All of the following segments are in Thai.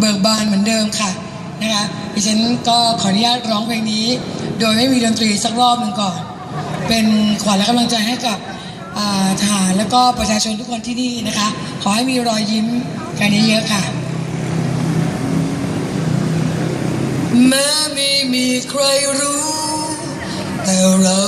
เบิกบานเหมือนเดิมค่ะนะคะดิฉันก็ขออนุญาตร้องเพลงนี้ โดยไม่มีดนตรีสักรอบหนึ่งก่อน เป็นขวัญและกำลังใจให้กับทหารแล้วก็ประชาชนทุกคนที่นี่นะคะ ขอให้มีรอยยิ้มกันเยอะๆค่ะแม้ไม่มีใครรู้ แต่เรา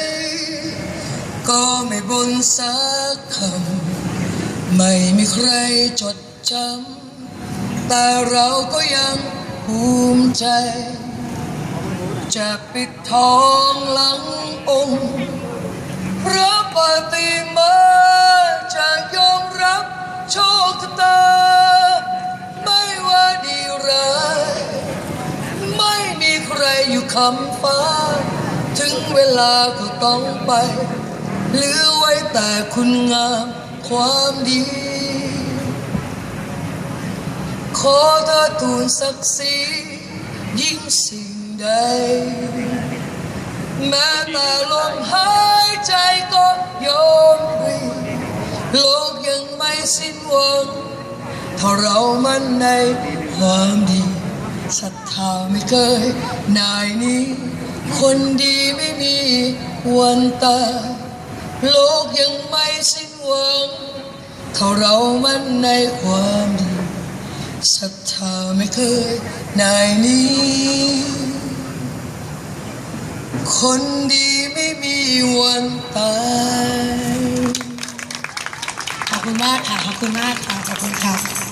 ก็ไม่บนสักคำ ไม่มีใครจดจำ แต่เราก็ยังภูมิใจ จะปิดทองหลังองค์พระปฏิมาจะยอมรับโชคชะตา ไม่ว่าดีร้ายไม่มีใครอยู่คำฟ้า ถึงเวลาก็ต้องไป เหลือไว้แต่คุณงามความดี ขอเธอทูลศักดิ์ศรียิ่งสิ่งใด แม้แต่ลมหายใจก็ยอมปรีโลกยังไม่สิ้นหวังถ้าเรามั่นในความดีศรัทธาไม่เคยนายนี้ คนดีไม่มีวันตาย โลกยังไม่สิ้นหวังถ้าเรามันในความดีศรัทธาไม่เคยนายนี้ คนดีไม่มีวันตายขอบคุณมากค่ะ ขอบคุณมากค่ะ ขอบคุณค่ะ